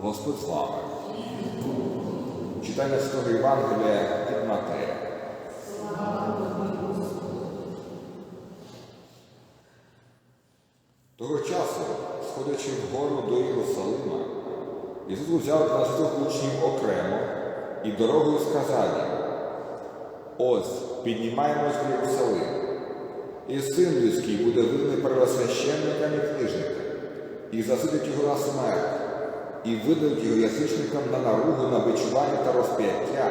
Господь вами. Читання Святого Євангелія від Матея. Того часу, сходячи вгору до Єрусалима, Ісус взяв дванадцятих учнів окремо і дорогою сказав їм, Ось піднімаємось в Єрусалим, і син людський буде виданий первосвященникам і і засудять його на смерть, і видадуть його язичникам на наругу, на бичування та розп'яття,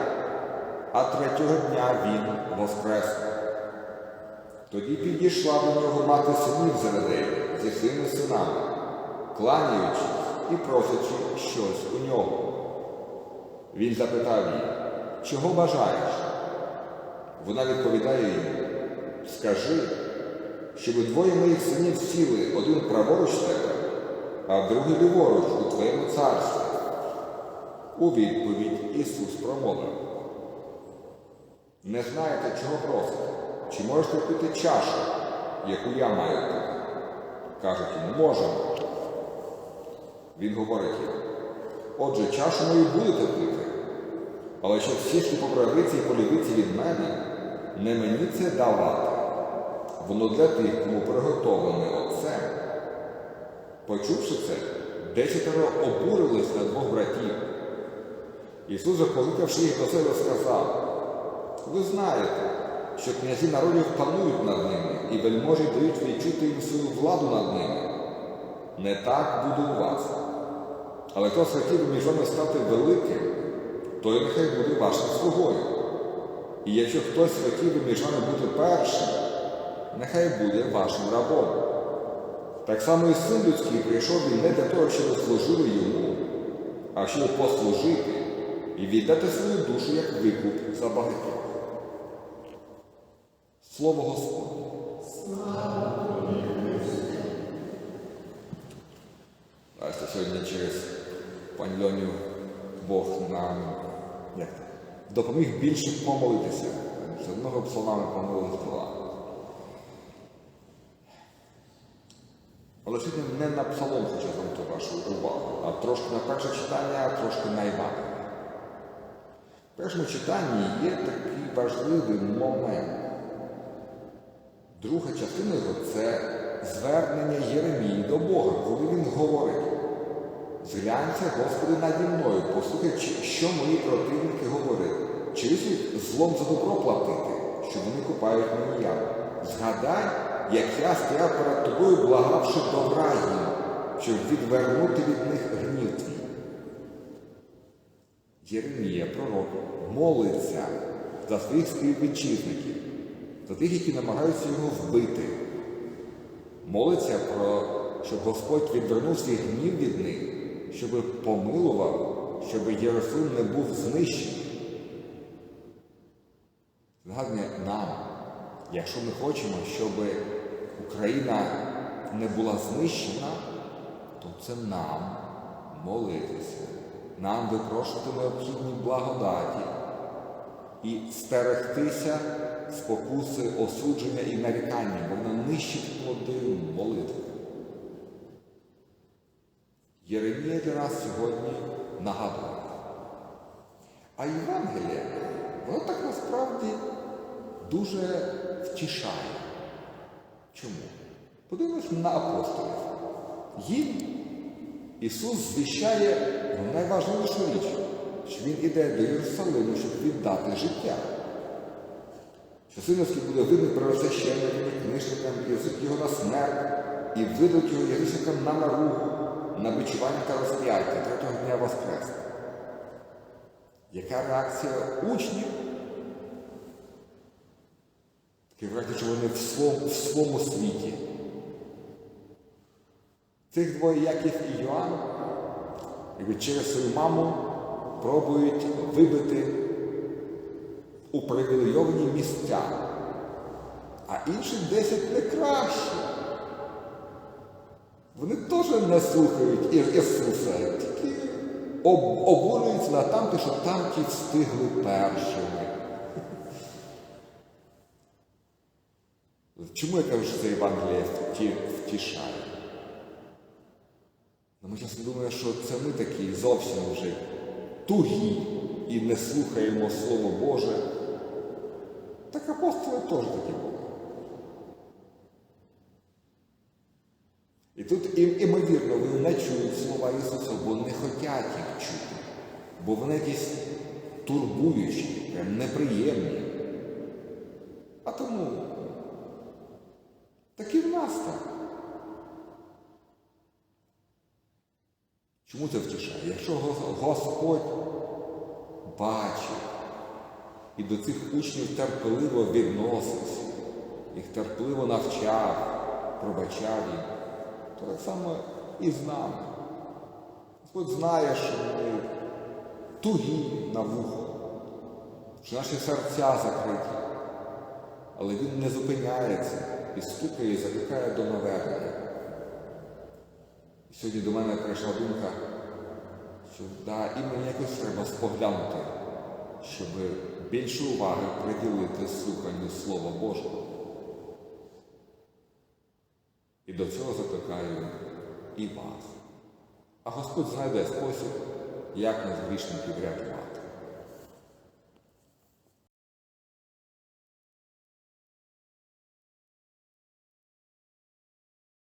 а третього дня він воскресне. Тоді підійшла до нього мати синів Зеведея зі своїми синами, кланяючись і просячи щось у нього. Він запитав її, чого бажаєш? Вона відповідає йому, скажи, щоб двоє моїх синів сіли один праворуч тебе, а другий ліворуч у твоєму царстві. У відповідь Ісус промовив. Не знаєте, чого просите? Чи можете пити чашу, яку я маю пити? Кажуть йому, можемо. Він говорить їм, отже, чашу мою будете пити, але щоб сісти по правиці і по лівиці від мене, не мені це давати. Воно для тих, кому приготовлене Отцем. Почувши це, десятеро обурились на двох братів. Ісус, закликавши їх до себе, сказав, ви знаєте, що князі народів панують над ними і вельможі дають відчути їм свою владу над ними. Не так буде у вас. Але хто схотів між вами стати великим, той нехай буде вашим слугою. І якщо хтось хотів між вами бути першим, нехай буде вашим рабом. Так само і син людський прийшов він не для того, щоб служили йому, а щоб послужити і віддати свою душу як викуп за багатьох. Слово Господне. Бачите, сьогодні через пані Льоню Бог нам як допоміг більше помолитися. З одного псалмами помолилися сьогодні не на псалом хочу звернути вашу увагу, а трошки на перше читання, а трошки на Івана. В першому читанні є такий важливий момент. Друга частина його це звернення Єремії до Бога, коли він говорить. Зглянься, Господи, наді мною, послухай, що мої противники говорять. Чи злом за добро платити, що вони купають мені яму? Згадай, як я стояв перед тобою, благавши добра їм, щоб відвернути від них гнів. Єремія, пророк, молиться за своїх співвітчизників, за тих, які намагаються його вбити. Молиться про, щоб Господь відвернув свій гнів від них, щоб помилував, щоб Єрусалим не був знищений. Нагадує нам, якщо ми хочемо, щоб Україна не була знищена, то це нам молитися, нам випрошувати необхідні благодаті і стерегтися спокуси осудження і нарікання, бо вона нищить плоди молитви. Єремія для нас сьогодні нагадує. А Євангеліє, воно так насправді дуже втішає. Чому? Подивимось на апостолів. Їм Ісус звіщає найважливішу річ, що Він іде до Єрусалиму, щоб віддати життя. Що синовський буде видний первосвященникам і книжникам, і язик його на смерть, і видадуть його язичникам на наругу, на бичування та розп'яття третього дня Воскресне. Яка реакція учнів? Враження, що вони в своєму, в своєму світі. Цих двоє Яків і Йоанн, якби через свою маму пробують вибити у привілейовані місця, а інших десять не краще. Вони теж не слухають Ісуса, тільки об- обурюються на тамте, що тамті встигли першими. Чому я кажу, що це Євангеліє втішає? А ми часом думаємо, що це ми такі зовсім вже тугі і не слухаємо Слово Боже. Так апостоли теж такі були. І тут ім- імовірно вони не чують слова Ісуса, бо не хочуть їх чути, бо вони якісь турбуючі, неприємні. А тому так. Чому це втішає? Якщо Господь бачив і до цих учнів терпеливо відносився, їх терпеливо навчав, пробачав їм, то так само і з нами. Господь знає, що ми тугі на вухо, що наші серця закриті, але Він не зупиняється і стукає, і закликає до навернення. Сьогодні до мене прийшла думка, що да, і мені якось треба споглянути, щоб більше уваги приділити слуханню Слова Божого. І до цього закликаю і вас. А Господь знайде спосіб, як нас грішників врятувати.